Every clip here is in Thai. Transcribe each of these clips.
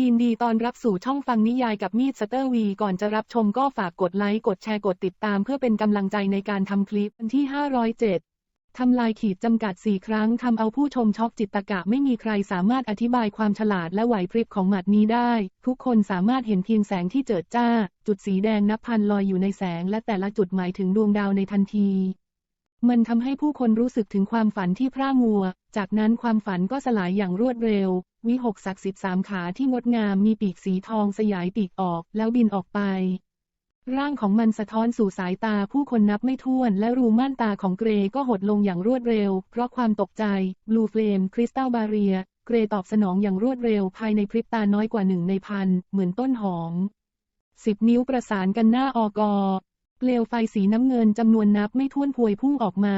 ยินดีตอนรับสู่ช่องฟังนิยายกับมีดสเตอร์วี ก่อนจะรับชมก็ฝากกดไลค์ กดแชร์ กดติดตามเพื่อเป็นกำลังใจในการทำคลิปวันที่ 507 ทำลายขีดจำกัด 4 ครั้งทำเอาผู้ชมช็อกจิตตะกะไม่มีใครสามารถอธิบายความฉลาดและไหวพริบของหมัดนี้ได้ ทุกคนสามารถเห็นเพียงแสงที่เจิดจ้า จุดสีแดงนับพันลอยอยู่ในแสง และแต่ละจุดหมายถึงดวงดาวในทันทีมันทำให้ผู้คนรู้สึกถึงความฝันที่พร่ามัว จากนั้นความฝันก็สลายอย่างรวดเร็ว วิหกศักดิ์สิทธิ์สามขาที่งดงามมีปีกสีทองสยายปีกออกแล้วบินออกไป ร่างของมันสะท้อนสู่สายตาผู้คนนับไม่ถ้วน และรูม่านตาของเกรก็หดลงอย่างรวดเร็ว เพราะความตกใจบลูเฟลมคริสตัลบาเรีย เกรตอบสนองอย่างรวดเร็วภายในพริบตาน้อยกว่าหนึ่งในพันเหมือนต้นหอมสิบนิ้วประสานกันหน้าอกอเปลวไฟสีน้ำเงินจำนวนนับไม่ถ้วนพวยพุ่งออกมา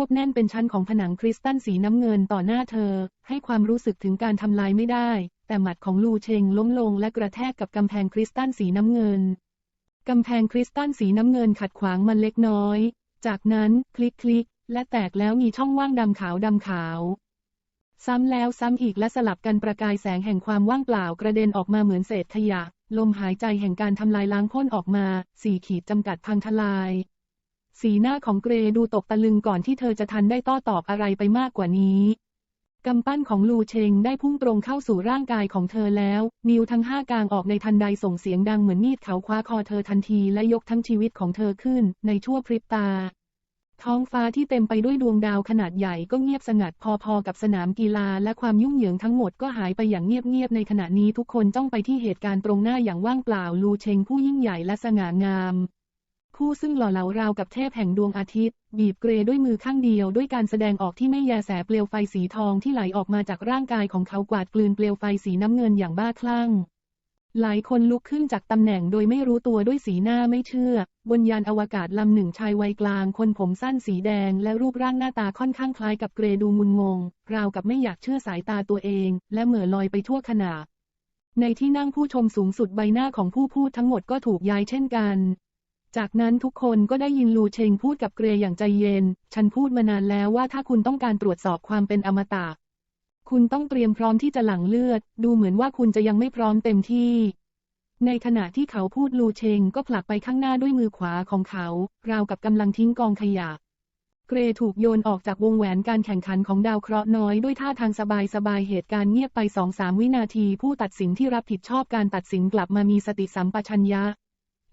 วบแน่นเป็นชั้นของผนังคริสตัลสีน้ำเงินต่อหน้าเธอ ให้ความรู้สึกถึงการทำลายไม่ได้ แต่หมัดของลูเชงล้มลงและกระแทกกับกำแพงคริสตัลสีน้ำเงินกำแพงคริสตัลสีน้ำเงินขัดขวางมันเล็กน้อย จากนั้นคลิกคลิกและแตกแล้วมีช่องว่างดำขาวดำขาว ซ้ำแล้วซ้ำอีกและสลับกันประกายแสงแห่งความว่างเปล่ากระเด็นออกมาเหมือนเศษขยะ ลมหายใจแห่งการทำลายล้างพ่นออกมา สี่ขีดจำกัดพังทลาย สีหน้าของเกรดูตกตะลึงก่อนที่เธอจะทันได้ต้อตอบอะไรไปมากกว่านี้กำปั้นของลูเชงได้พุ่งตรงเข้าสู่ร่างกายของเธอแล้ว นิ้วทั้งห้ากางออกในทันใดส่งเสียงดังเหมือนมีดเขาคว้าคอเธอทันทีและยกทั้งชีวิตของเธอขึ้นในชั่วพริบตา ท้องฟ้าที่เต็มไปด้วยดวงดาวขนาดใหญ่ก็เงียบสงัดพอๆกับสนามกีฬาและความยุ่งเหยิงทั้งหมดก็หายไปอย่างเงียบๆในขณะนี้ทุกคนจ้องไปที่เหตุการณ์ตรงหน้าอย่างว่างเปล่าลูเชงผู้ยิ่งใหญ่และสง่างาม ผู้ซึ่งหล่อเหลาราวกับเทพแห่งดวงอาทิตย์ บีบเกรด้วยมือข้างเดียวด้วยการแสดงออกที่ไม่แยแสเปลวไฟสีทองที่ไหลออกมาจากร่างกายของเขากวาดกลืนเปลวไฟสีน้ำเงินอย่างบ้าคลั่ง หลายคนลุกขึ้นจากตำแหน่งโดยไม่รู้ตัวด้วยสีหน้าไม่เชื่อ บนยานอวกาศลำหนึ่งชายวัยกลาง คนผมสั้นสีแดง และรูปร่างหน้าตาค่อนข้างคล้ายกับเกรดูมุนงง ราวกับไม่อยากเชื่อสายตาตัวเอง และเหม่อลอยไปทั่วขณะในที่นั่งผู้ชมสูงสุดใบหน้าของผู้พูดทั้งหมดก็ถูกย้ายเช่นกัน จากนั้นทุกคนก็ได้ยินลูเชงพูดกับเกรอย่างใจเย็น ฉันพูดมานานแล้วว่าถ้าคุณต้องการตรวจสอบความเป็นอมตะ คุณต้องเตรียมพร้อมที่จะหลั่งเลือด ดูเหมือนว่าคุณจะยังไม่พร้อมเต็มที่ ในขณะที่เขาพูดลูเชงก็ผลักไปข้างหน้าด้วยมือขวาของเขา ราวกับกำลังทิ้งกองขยะ เกรถูกโยนออกจากวงแหวนการแข่งขันของดาวเคราะห์น้อยด้วยท่าทางสบายๆเหตุการณ์เงียบไปสองสามวินาทีผู้ตัดสินที่รับผิดชอบการตัดสินกลับมามีสติสัมปชัญญะ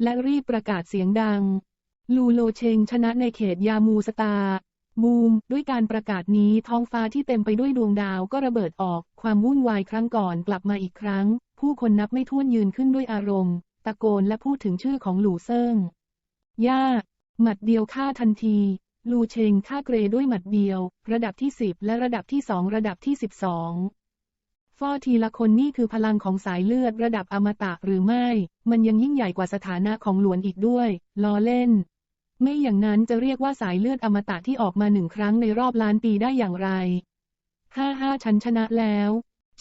และรีบประกาศเสียงดัง ลูโลเชงชนะในเขตยามูสตาบูม ด้วยการประกาศนี้ท้องฟ้าที่เต็มไปด้วยดวงดาวก็ระเบิดออก ความวุ่นวายครั้งก่อนกลับมาอีกครั้ง ผู้คนนับไม่ถ้วนยืนขึ้นด้วยอารมณ์ ตะโกนและพูดถึงชื่อของหลู่เซิงย่า หมัดเดียวฆ่าทันทีลูเชงฆ่าเกรด้วยหมัดเดียว ระดับที่ 10 และระดับที่ 2 ระดับที่ 12 ฟอทีละคนนี่คือพลังของสายเลือดระดับอมตะหรือไม่ มันยังยิ่งใหญ่กว่าสถานะของหลวนอีกด้วยล้อเล่น ไม่อย่างนั้นจะเรียกว่าสายเลือดอมตะที่ออกมาหนึ่งครั้งในรอบล้านปีได้อย่างไรห้าห้าฉันชนะแล้ว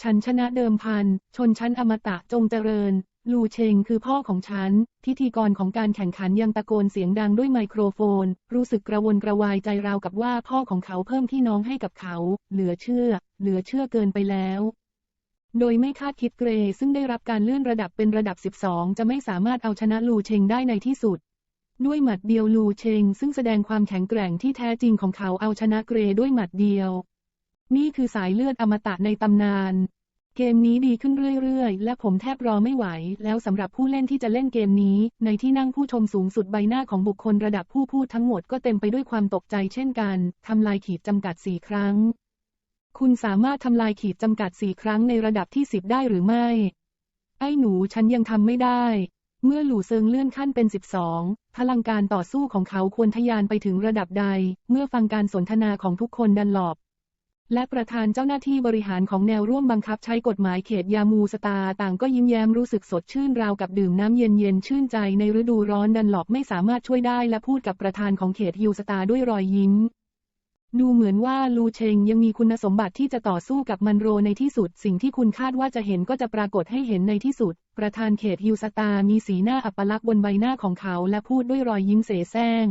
ฉันชนะเดิมพัน ชนชั้นอมตะจงเจริญ ลูเชงคือพ่อของฉัน พิธีกรของการแข่งขันยังตะโกนเสียงดังด้วยไมโครโฟน รู้สึกกระวนกระวายใจราวกับว่าพ่อของเขาเพิ่มพี่น้องให้กับเขา เหลือเชื่อ เหลือเชื่อเกินไปแล้ว โดยไม่คาดคิดเกรซึ่งได้รับการเลื่อนระดับเป็นระดับ 12 จะไม่สามารถเอาชนะลูเชงได้ในที่สุด ด้วยหมัดเดียวลูเชงซึ่งแสดงความแข็งแกร่งที่แท้จริงของเขาเอาชนะเกรด้วยหมัดเดียว นี่คือสายเลือดอมตะในตำนาน เกมนี้ดีขึ้นเรื่อยๆ และผมแทบรอไม่ไหว แล้วสำหรับผู้เล่นที่จะเล่นเกมนี้ ในที่นั่งผู้ชมสูงสุดใบหน้าของบุคคลระดับผู้พูดทั้งหมดก็เต็มไปด้วยความตกใจเช่นกันทำลายขีดจำกัดสี่ครั้ง คุณสามารถทำลายขีดจำกัดสี่ครั้งในระดับที่สิบได้หรือไม่ ไอ้หนูฉันยังทำไม่ได้ เมื่อหลู่เซิงเลื่อนขั้นเป็น12พลังการต่อสู้ของเขาควรทะยานไปถึงระดับใด เมื่อฟังการสนทนาของทุกคนดันหลอบ และประธานเจ้าหน้าที่บริหารของแนวร่วมบังคับใช้กฎหมายเขตยามูสตาต่างก็ยิ้มแย้มรู้สึกสดชื่นราวกับดื่มน้ำเย็นๆชื่นใจในฤดูร้อนดันหลอบไม่สามารถช่วยได้และพูดกับประธานของเขตฮิวสตาด้วยรอยยิ้ม ดูเหมือนว่าลูเชงยังมีคุณสมบัติที่จะต่อสู้กับมันโรในที่สุด สิ่งที่คุณคาดว่าจะเห็นก็จะปรากฏให้เห็นในที่สุด ประธานเขตฮิวสตา มีสีหน้าอัปลักษณ์บนใบหน้าของเขาและพูดด้วยรอยยิ้มเสแสร้ง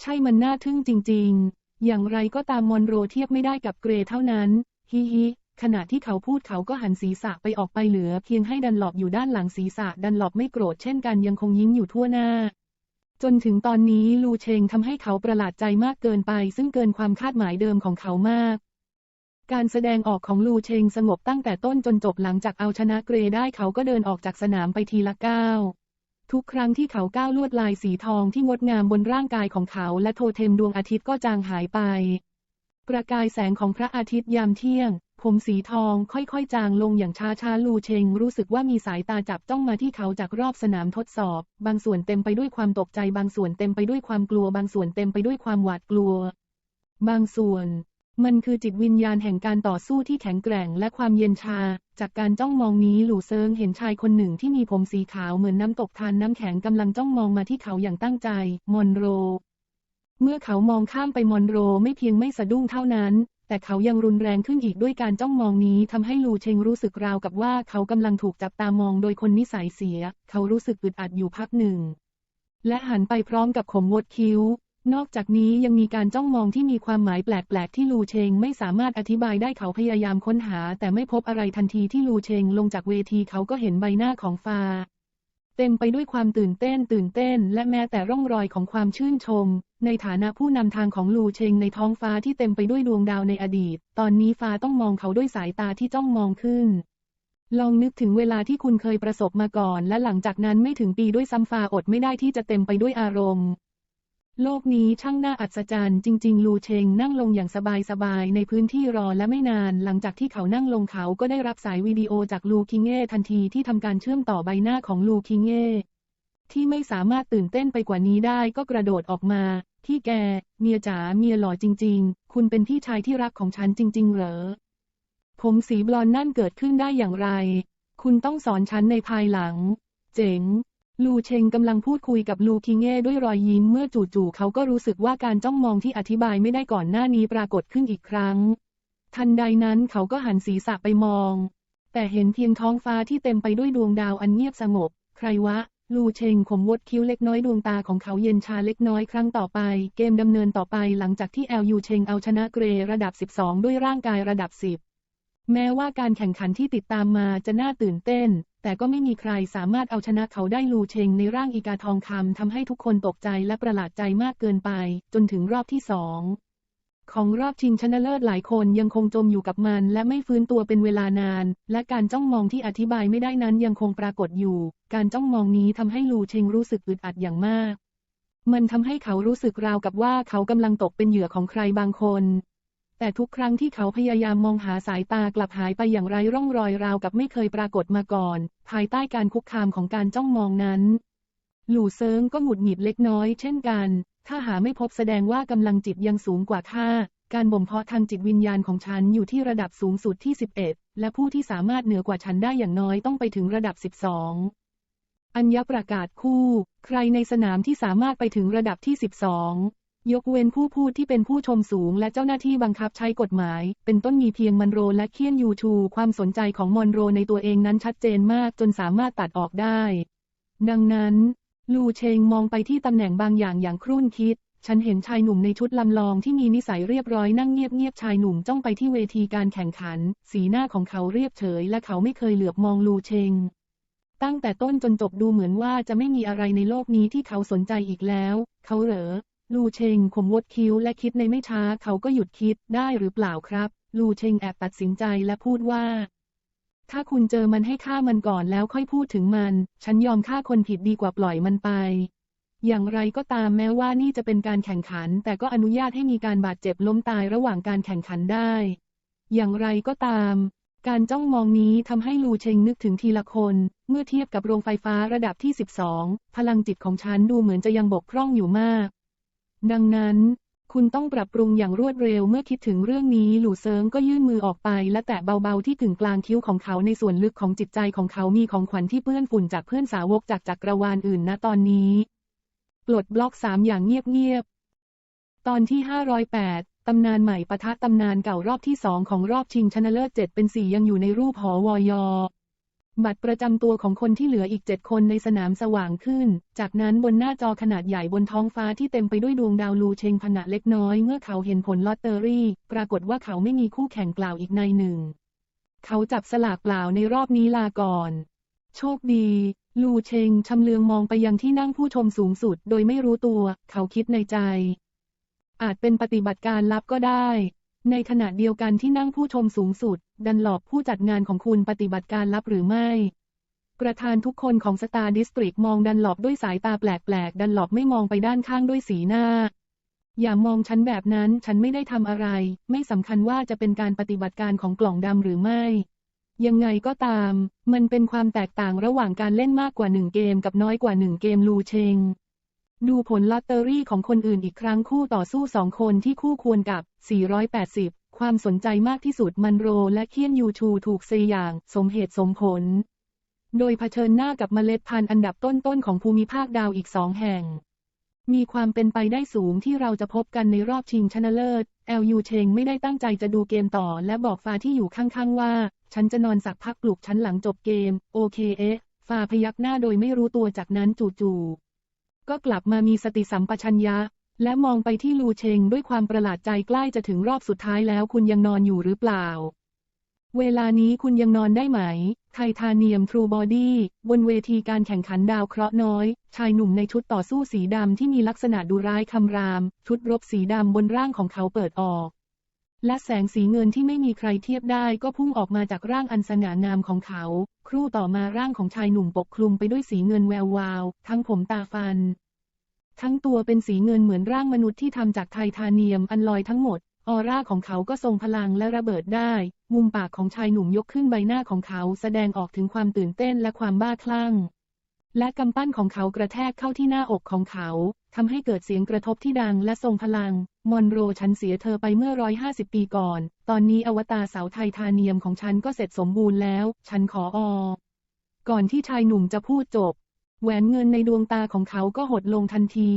ใช่มันน่าทึ่งจริง ๆ อย่างไรก็ตามมอนโรเทียบไม่ได้กับเกรเท่านั้น ฮิฮิ ขณะที่เขาพูดเขาก็หันศีรษะไปออกไปเหลือ เพียงให้ดันหลอบอยู่ด้านหลังศีรษะดันหลอบไม่โกรธเช่นกันยังคงยิ้มอยู่ทั่วหน้า จนถึงตอนนี้ลูเชงทำให้เขาประหลาดใจมากเกินไป ซึ่งเกินความคาดหมายเดิมของเขามาก การแสดงออกของลูเชงสงบตั้งแต่ต้นจนจบหลังจากเอาชนะเกรได้เขาก็เดินออกจากสนามไปทีละก้าวทุกครั้งที่เขาก้าวลวดลายสีทองที่งดงามบนร่างกายของเขาและโทเทมดวงอาทิตย์ก็จางหายไป ประกายแสงของพระอาทิตย์ยามเที่ยง ผมสีทองค่อยๆ จางลงอย่างช้าๆ ลูเชงรู้สึกว่ามีสายตาจับจ้องมาที่เขาจากรอบสนามทดสอบ บางส่วนเต็มไปด้วยความตกใจ บางส่วนเต็มไปด้วยความกลัว บางส่วนเต็มไปด้วยความหวาดกลัว บางส่วน มันคือจิตวิญญาณแห่งการต่อสู้ที่แข็งแกร่งและความเย็นชา จากการจ้องมองนี้หลู่เซิงเห็นชายคนหนึ่งที่มีผมสีขาวเหมือนน้ำตกทานน้ำแข็งกำลังจ้องมองมาที่เขาอย่างตั้งใจ มอนโรเมื่อเขามองข้ามไปมอนโรไม่เพียงไม่สะดุ้งเท่านั้น แต่เขายังรุนแรงขึ้นอีกด้วยการจ้องมองนี้ทำให้ลูเชงรู้สึกราวกับว่าเขากำลังถูกจับตามองโดยคนนิสัยเสีย เขารู้สึกอึดอัดอยู่พักหนึ่ง และหันไปพร้อมกับขมวดคิ้ว นอกจากนี้ยังมีการจ้องมองที่มีความหมายแปลกๆที่ลูเชงไม่สามารถอธิบายได้เขาพยายามค้นหา แต่ไม่พบอะไรทันทีที่ลูเชงลงจากเวทีเขาก็เห็นใบหน้าของฟา เต็มไปด้วยความตื่นเต้นตื่นเต้น และแม้แต่ร่องรอยของความชื่นชม ในฐานะผู้นำทางของลูเชงในท้องฟ้าที่เต็มไปด้วยดวงดาวในอดีต ตอนนี้ฟ้าต้องมองเขาด้วยสายตาที่จ้องมองขึ้น ลองนึกถึงเวลาที่คุณเคยประสบมาก่อน และหลังจากนั้นไม่ถึงปีด้วยซ้ำฟ้าอดไม่ได้ที่จะเต็มไปด้วยอารมณ์ โลกนี้ช่างน่าอัศจรรย์จริง ๆ ลูเชงนั่งลงอย่างสบายๆ ในพื้นที่รอและไม่นานหลังจากที่เขานั่งลงเขาก็ได้รับสายวิดีโอจากลูคิงเง่ทันทีที่ทำการเชื่อมต่อใบหน้าของลูคิงเง่ที่ไม่สามารถตื่นเต้นไปกว่านี้ได้ก็กระโดดออกมา ที่แก เมียจ๋าเมียหล่อจริง ๆ คุณเป็นพี่ชายที่รักของฉันจริง ๆ เหรอ ผมสีบลอนนั่นเกิดขึ้นได้อย่างไร คุณต้องสอนฉันในภายหลัง เจ๋ง ลูเชงกำลังพูดคุยกับลูคิงเง่ด้วยรอยยิ้มเมื่อจู่ๆเขาก็รู้สึกว่าการจ้องมองที่อธิบายไม่ได้ก่อนหน้านี้ปรากฏขึ้นอีกครั้ง ทันใดนั้นเขาก็หันศีรษะไปมอง แต่เห็นเพียงท้องฟ้าที่เต็มไปด้วยดวงดาวอันเงียบสงบ ใครวะ ลูเชงขมวดคิ้วเล็กน้อยดวงตาของเขาเย็นชาเล็กน้อยครั้งต่อไป เกมดำเนินต่อไปหลังจากที่แอลยูเชงเอาชนะเกรระดับ 12 ด้วยร่างกายระดับ 10 แม้ว่าการแข่งขันที่ติดตามมาจะน่าตื่นเต้น แต่ก็ไม่มีใครสามารถเอาชนะเขาได้ลูเชงในร่างอีกาทองคำทำให้ทุกคนตกใจและประหลาดใจมากเกินไป จนถึงรอบที่สองของรอบชิงชนะเลิศหลายคนยังคงจมอยู่กับมัน และไม่ฟื้นตัวเป็นเวลานาน และการจ้องมองที่อธิบายไม่ได้นั้นยังคงปรากฏอยู่ การจ้องมองนี้ทำให้ลูเชงรู้สึกอึดอัดอย่างมาก มันทำให้เขารู้สึกราวกับว่าเขากำลังตกเป็นเหยื่อของใครบางคน แต่ทุกครั้งที่เขาพยายามมองหาสายตากลับหายไปอย่างไร้ร่องรอยราวกับไม่เคยปรากฏมาก่อน ภายใต้การคุกคามของการจ้องมองนั้น หลู่เซิงก็หงุดหงิดเล็กน้อยเช่นกัน ถ้าหาไม่พบแสดงว่ากำลังจิตยังสูงกว่าค่าการบ่มเพาะทางจิตวิญญาณของฉันอยู่ที่ระดับสูงสุดที่ 11 และผู้ที่สามารถเหนือกว่าฉันได้อย่างน้อยต้องไปถึงระดับ 12อัญญประกาศคู่ ใครในสนามที่สามารถไปถึงระดับที่ 12 ยกเว้นผู้พูดที่เป็นผู้ชมสูงและเจ้าหน้าที่บังคับใช้กฎหมาย เป็นต้นมีเพียงมันโรและเคียนยูชูความสนใจของมอนโรในตัวเองนั้นชัดเจนมากจนสามารถตัดออกได้ ดังนั้น ลูเชงมองไปที่ตำแหน่งบางอย่างอย่างครุ่นคิด ฉันเห็นชายหนุ่มในชุดลำลองที่มีนิสัยเรียบร้อยนั่งเงียบๆชายหนุ่มจ้องไปที่เวทีการแข่งขัน สีหน้าของเขาเรียบเฉย และเขาไม่เคยเหลือบมองลูเชงตั้งแต่ต้นจนจบดูเหมือนว่าจะไม่มีอะไรในโลกนี้ที่เขาสนใจอีกแล้ว เขาเหรอ ลูเชงขมวดคิ้วและคิดในไม่ช้าเขาก็หยุดคิดได้หรือเปล่าครับ ลูเชงแอบตัดสินใจและพูดว่า ถ้าคุณเจอมันให้ฆ่ามันก่อนแล้วค่อยพูดถึงมัน ฉันยอมฆ่าคนผิดดีกว่าปล่อยมันไป อย่างไรก็ตามแม้ว่านี่จะเป็นการแข่งขัน แต่ก็อนุญาตให้มีการบาดเจ็บล้มตายระหว่างการแข่งขันได้ อย่างไรก็ตามการจ้องมองนี้ทำให้ลูเชงนึกถึงทีละคน เมื่อเทียบกับโรงไฟฟ้าระดับที่ 12 พลังจิตของฉันดูเหมือนจะยังบกพร่องอยู่มาก ดังนั้น คุณต้องปรับปรุงอย่างรวดเร็วเมื่อคิดถึงเรื่องนี้หลู่เซิงก็ยื่นมือออกไป และแตะเบาๆที่กึ่งกลางคิ้วของเขาในส่วนลึกของจิตใจของเขามีของขวัญที่เปื้อนฝุ่นจากเพื่อนสาวกจากจักรวาลอื่นณตอนนี้ปลดบล็อกสามอย่างเงียบๆ ตอนที่ 508 ตำนานใหม่ปะทะตำนานเก่ารอบที่สองของรอบชิงชนะเลิศ7เป็นสี่ยังอยู่ในรูปหอวอยอ บัตรประจำตัวของคนที่เหลืออีกเจ็ดคนในสนามสว่างขึ้น จากนั้นบนหน้าจอขนาดใหญ่บนท้องฟ้าที่เต็มไปด้วยดวงดาวลูเชงผงะเล็กน้อยเมื่อเขาเห็นผลลอตเตอรี่ ปรากฏว่าเขาไม่มีคู่แข่งกล่าวอีกในหนึ่ง เขาจับสลากเปล่าในรอบนี้ลาก่อน โชคดี ลูเชงชำเลืองมองไปยังที่นั่งผู้ชมสูงสุด โดยไม่รู้ตัว เขาคิดในใจ อาจเป็นปฏิบัติการลับก็ได้ ในขณะเดียวกันที่นั่งผู้ชมสูงสุด ดันหลอบผู้จัดงานของคุณปฏิบัติการลับหรือไม่ ประธานทุกคนของสตาร์ดิสตริกมองดันหลอบด้วยสายตาแปลกๆ ดันหลอบไม่มองไปด้านข้างด้วยสีหน้า อย่ามองฉันแบบนั้น ฉันไม่ได้ทำอะไร ไม่สำคัญว่าจะเป็นการปฏิบัติการของกล่องดำหรือไม่ ยังไงก็ตาม มันเป็นความแตกต่างระหว่างการเล่นมากกว่าหนึ่งเกมกับน้อยกว่าหนึ่งเกมลูเชง ดูผลลอตเตอรี่ของคนอื่นอีกครั้งคู่ต่อสู้สองคนที่คู่ควรกับ 480 ความสนใจมากที่สุดมันโรและเคียนยูชูถูกเซอย่าง สมเหตุสมผล โดยเผชิญหน้ากับเมล็ดพันธุ์อันดับต้นๆของภูมิภาคดาวอีกสองแห่ง มีความเป็นไปได้สูงที่เราจะพบกันในรอบชิงชนะเลิศแอลยูเชงไม่ได้ตั้งใจจะดูเกมต่อและบอกฟาที่อยู่ข้างๆว่า ฉันจะนอนสักพักปลุกฉันหลังจบเกม โอเคเอ๊ะฟาพยักหน้าโดยไม่รู้ตัวจากนั้นจู่ๆ ก็กลับมามีสติสัมปชัญญะ และมองไปที่ลูเชงด้วยความประหลาดใจใกล้จะถึงรอบสุดท้ายแล้วคุณยังนอนอยู่หรือเปล่า เวลานี้คุณยังนอนได้ไหม ไททาเนียมทรูบอดี้บนเวทีการแข่งขันดาวเคราะห์น้อย ชายหนุ่มในชุดต่อสู้สีดำที่มีลักษณะดุร้ายคำราม ชุดรบสีดำบนร่างของเขาเปิดออก และแสงสีเงินที่ไม่มีใครเทียบได้ก็พุ่งออกมาจากร่างอันสง่างามของเขา ครู่ต่อมาร่างของชายหนุ่มปกคลุมไปด้วยสีเงินแวววาว ทั้งผมตาฟัน ทั้งตัวเป็นสีเงินเหมือนร่างมนุษย์ที่ทำจากไททาเนียมอันลอยทั้งหมด ออร่าของเขาก็ทรงพลังและระเบิดได้ มุมปากของชายหนุ่มยกขึ้นใบหน้าของเขาแสดงออกถึงความตื่นเต้นและความบ้าคลั่ง และกำปั้นของเขากระแทกเข้าที่หน้าอกของเขา ทำให้เกิดเสียงกระทบที่ดังและทรงพลัง มอนโรฉันเสียเธอไปเมื่อ150ปีก่อน ตอนนี้อวตารเสาไททาเนียมของฉันก็เสร็จสมบูรณ์แล้ว ฉันขออ ก่อนที่ชายหนุ่มจะพูดจบ แหวนเงินในดวงตาของเขาก็หดลงทันที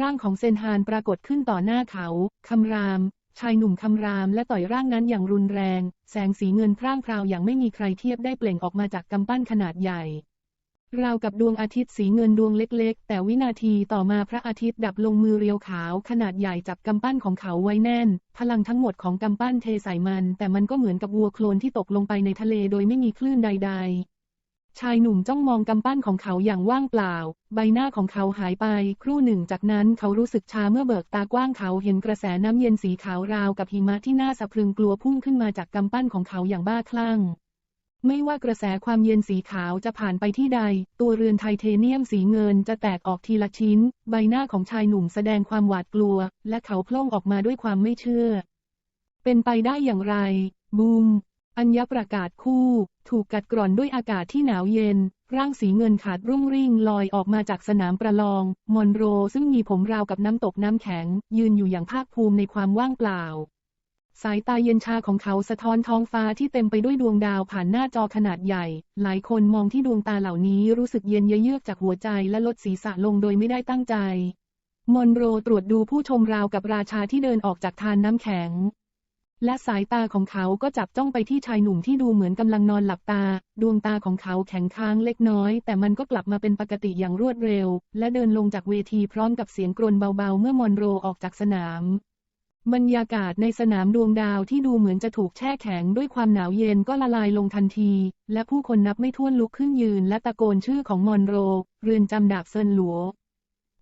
ร่างของเซนฮานปรากฏขึ้นต่อหน้าเขา คำราม ชายหนุ่มคำรามและต่อยร่างนั้นอย่างรุนแรง แสงสีเงินพร่างพราวอย่างไม่มีใครเทียบได้เปล่งออกมาจากกำปั้นขนาดใหญ่ ราวกับดวงอาทิตย์สีเงินดวงเล็กๆ แต่วินาทีต่อมาพระอาทิตย์ดับลงมือเรียวขาว ขนาดใหญ่จับกำปั้นของเขาไว้แน่น พลังทั้งหมดของกำปั้นเทใส่มัน แต่มันก็เหมือนกับวัวโคลนที่ตกลงไปในทะเลโดยไม่มีคลื่นใด ๆ ชายหนุ่มจ้องมองกำปั้นของเขาอย่างว่างเปล่า ใบหน้าของเขาหายไป ครู่หนึ่งจากนั้นเขารู้สึกชาเมื่อเบิกตากว้างเขาเห็นกระแสน้ำเย็นสีขาวราวกับหิมะที่น่าสะพรึงกลัวพุ่งขึ้นมาจากกำปั้นของเขาอย่างบ้าคลั่ง ไม่ว่ากระแสความเย็นสีขาวจะผ่านไปที่ใด ตัวเรือนไทเทเนียมสีเงินจะแตกออกทีละชิ้น ใบหน้าของชายหนุ่มแสดงความหวาดกลัว และเขาโพล่งออกมาด้วยความไม่เชื่อ เป็นไปได้อย่างไร บูม อัญญประกาศคู่ ถูกกัดกร่อนด้วยอากาศที่หนาวเย็น ร่างสีเงินขาดรุ่งริ่งลอยออกมาจากสนามประลอง มอนโรซึ่งมีผมราวกับน้ำตกน้ำแข็ง ยืนอยู่อย่างภาคภูมิในความว่างเปล่า สายตาเย็นชาของเขาสะท้อนท้องฟ้าที่เต็มไปด้วยดวงดาวผ่านหน้าจอขนาดใหญ่ หลายคนมองที่ดวงตาเหล่านี้รู้สึกเย็นเยือกจากหัวใจและลดศีรษะลงโดยไม่ได้ตั้งใจ มอนโรตรวจดูผู้ชมราวกับราชาที่เดินออกจากทานน้ำแข็ง และสายตาของเขาก็จับจ้องไปที่ชายหนุ่มที่ดูเหมือนกำลังนอนหลับตา ดวงตาของเขาแข็งค้างเล็กน้อย แต่มันก็กลับมาเป็นปกติอย่างรวดเร็ว และเดินลงจากเวทีพร้อมกับเสียงกรนเบาๆ เมื่อมอนโรออกจากสนาม บรรยากาศในสนามดวงดาวที่ดูเหมือนจะถูกแช่แข็งด้วยความหนาวเย็นก็ละลายลงทันที และผู้คนนับไม่ถ้วนลุกขึ้นยืนและตะโกนชื่อของมอนโร เรือนจำดาบเซินหลัว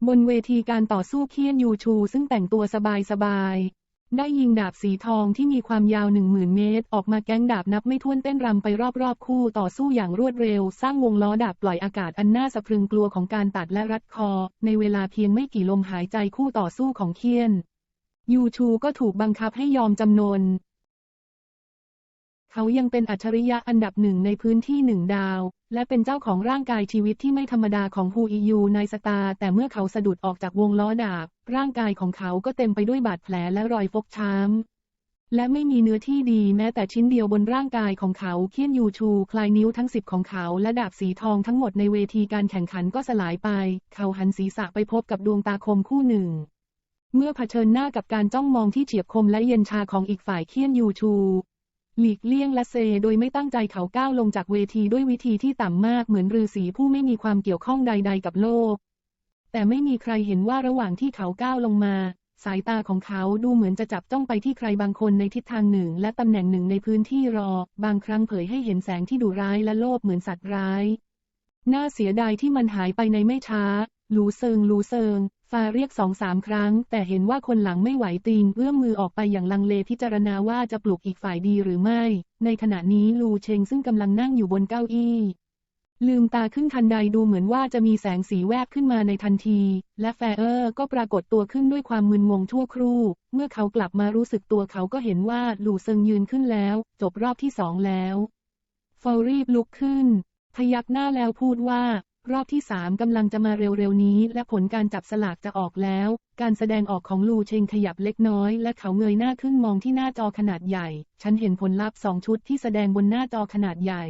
บนเวทีการต่อสู้เคียนยูชูซึ่งแต่งตัวสบายๆได้ยิงดาบสีทองที่มีความยาวหนึ่งหมื่นเมตร ออกมาแก๊งดาบนับไม่ถ้วนเต้นรำไปรอบๆคู่ต่อสู้อย่างรวดเร็ว สร้างวงล้อดาบปล่อยอากาศอันน่าสะพรึงกลัวของการตัดและรัดคอ ในเวลาเพียงไม่กี่ลมหายใจคู่ต่อสู้ของเคียน ยูชูก็ถูกบังคับให้ยอมจำนน เขายังเป็นอัจฉริยะอันดับหนึ่งในพื้นที่หนึ่งดาว และเป็นเจ้าของร่างกายชีวิตที่ไม่ธรรมดาของฮูอียูในสตาแต่เมื่อเขาสะดุดออกจากวงล้อดาบ ร่างกายของเขาก็เต็มไปด้วยบาดแผลและรอยฟกช้ำและไม่มีเนื้อที่ดีแม้แต่ชิ้นเดียวบนร่างกายของเขาเคียนยูชูคลายนิ้วทั้งสิบของเขาและดาบสีทองทั้งหมดในเวทีการแข่งขันก็สลายไป เขาหันศีรษะไปพบกับดวงตาคมคู่หนึ่ง เมื่อเผชิญหน้ากับการจ้องมองที่เฉียบคมและเย็นชาของอีกฝ่ายเคียนยูชู หลีกเลี่ยงและเซโดยไม่ตั้งใจเขาก้าวลงจากเวทีด้วยวิธีที่ต่ำมากเหมือนฤาษีผู้ไม่มีความเกี่ยวข้องใด ๆ กับโลก แต่ไม่มีใครเห็นว่าระหว่างที่เขาก้าวลงมา สายตาของเขาดูเหมือนจะจับจ้องไปที่ใครบางคนในทิศทางหนึ่ง และตำแหน่งหนึ่งในพื้นที่รอ บางครั้งเผยให้เห็นแสงที่ดุร้ายและโลภเหมือนสัตว์ร้าย น่าเสียดายที่มันหายไปในไม่ช้า หลูเซิงหลูเซิง ฟาเรียกสองสามครั้ง แต่เห็นว่าคนหลังไม่ไหวติงเอื้อมมือออกไปอย่างลังเลพิจารณาว่าจะปลุกอีกฝ่ายดีหรือไม่ ในขณะนี้ลูเชงซึ่งกำลังนั่งอยู่บนเก้าอี้ ลืมตาขึ้นทันใดดูเหมือนว่าจะมีแสงสีแวบขึ้นมาในทันที และแฟเออร์ก็ปรากฏตัวขึ้นด้วยความมึนงงชั่วครู่ เมื่อเขากลับมารู้สึกตัวเขาก็เห็นว่าลูเซิงยืนขึ้นแล้ว จบรอบที่สองแล้ว ฟอลรีบลุกขึ้นพยักหน้าแล้วพูดว่า รอบที่สามกำลังจะมาเร็วๆนี้ และผลการจับสลากจะออกแล้ว การแสดงออกของลูเชงขยับเล็กน้อย และเขาเงยหน้าขึ้นมองที่หน้าจอขนาดใหญ่ ฉันเห็นผลลัพธ์สองชุดที่แสดงบนหน้าจอขนาดใหญ่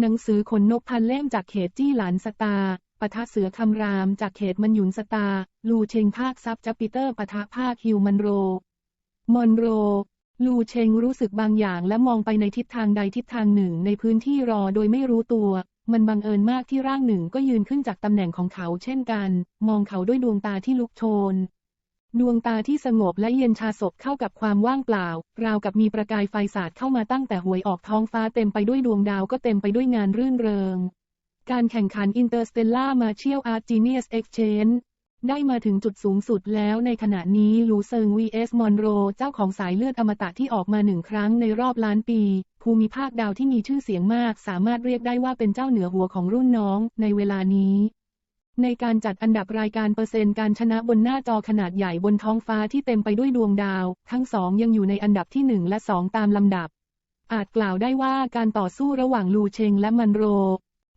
หนังสือขนนกพันเล่มจากเขตจี้หลานสตาปะทะเสือคำรามจากเขตมันหยุนสตา ลูเชงภาคซับจัปปีเตอร์ปะทะภาคฮิวมันโร มอนโร ลูเชงรู้สึกบางอย่างและมองไปในทิศทางใดทิศทางหนึ่งในพื้นที่รอโดยไม่รู้ตัว มันบังเอิญมากที่ร่างหนึ่งก็ยืนขึ้นจากตำแหน่งของเขาเช่นกัน มองเขาด้วยดวงตาที่ลุกโชน ดวงตาที่สงบและเย็นชาศพเข้ากับความว่างเปล่า ราวกับมีประกายไฟสาดเข้ามาตั้งแต่หวยออกท้องฟ้าเต็มไปด้วยดวงดาวก็เต็มไปด้วยงานรื่นเริง การแข่งขัน Interstellar Martial Arts Genius Exchange ได้มาถึงจุดสูงสุดแล้วในขณะนี้ลูเซิง vs มอนโร เจ้าของสายเลือดอมตะที่ออกมาหนึ่งครั้งในรอบล้านปี ภูมิภาคดาวที่มีชื่อเสียงมาก สามารถเรียกได้ว่าเป็นเจ้าเหนือหัวของรุ่นน้องในเวลานี้ ในการจัดอันดับรายการเปอร์เซ็นต์การชนะบนหน้าจอขนาดใหญ่บนท้องฟ้าที่เต็มไปด้วยดวงดาว ทั้งสองยังอยู่ในอันดับที่หนึ่งและสองตามลำดับอาจกล่าวได้ว่าการต่อสู้ระหว่างลูเชงและมันโร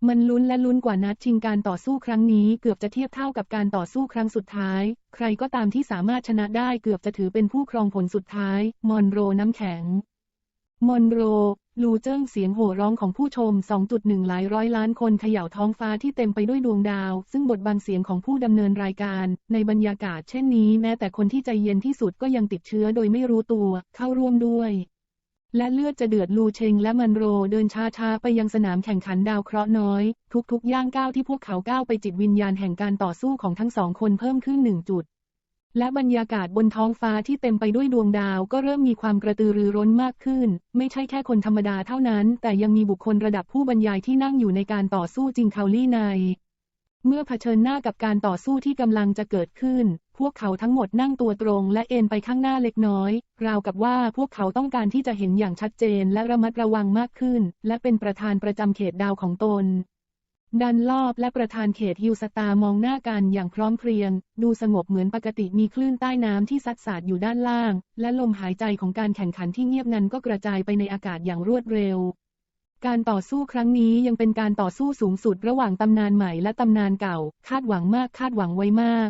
มันลุ้นและลุ้นกว่านัดชิงการต่อสู้ครั้งนี้เกือบจะเทียบเท่ากับการต่อสู้ครั้งสุดท้าย ใครก็ตามที่สามารถชนะได้เกือบจะถือเป็นผู้ครองผลสุดท้าย มอนโรน้ำแข็ง มอนโร ลูเจิ้งเสียงโห่ร้องของผู้ชม 2.1 หลายร้อยล้านคนเขย่าท้องฟ้าที่เต็มไปด้วยดวงดาว ซึ่งบทบางเสียงของผู้ดำเนินรายการ ในบรรยากาศเช่นนี้แม้แต่คนที่ใจเย็นที่สุดก็ยังติดเชื้อโดยไม่รู้ตัว เข้าร่วมด้วย และเลือดจะเดือดลูเชงและมันโรเดินช้าๆ ไปยังสนามแข่งขันดาวเคราะห์น้อย ทุกๆ ย่างก้าวที่พวกเขาก้าวไปจิตวิญญาณแห่งการต่อสู้ของทั้งสองคนเพิ่มขึ้นหนึ่งจุด และบรรยากาศบนท้องฟ้าที่เต็มไปด้วยดวงดาวก็เริ่มมีความกระตือรือร้นมากขึ้น ไม่ใช่แค่คนธรรมดาเท่านั้น แต่ยังมีบุคคลระดับผู้บรรยายที่นั่งอยู่ในการต่อสู้จริงคาลี่ใน เมื่อเผชิญหน้ากับการต่อสู้ที่กำลังจะเกิดขึ้น พวกเขาทั้งหมดนั่งตัวตรงและเอ็นไปข้างหน้าเล็กน้อย ราวกับว่าพวกเขาต้องการที่จะเห็นอย่างชัดเจนและระมัดระวังมากขึ้น และเป็นประธานประจำเขตดาวของตน ดันลอบและประธานเขตฮิวสตามองหน้ากันอย่างพร้อมเพรียง ดูสงบเหมือนปกติมีคลื่นใต้น้ำที่ซัดสาดอยู่ด้านล่าง และลมหายใจของการแข่งขันที่เงียบงันก็กระจายไปในอากาศอย่างรวดเร็ว การต่อสู้ครั้งนี้ยังเป็นการต่อสู้สูงสุดระหว่างตำนานใหม่และตำนานเก่า คาดหวังมากคาดหวังไว้มาก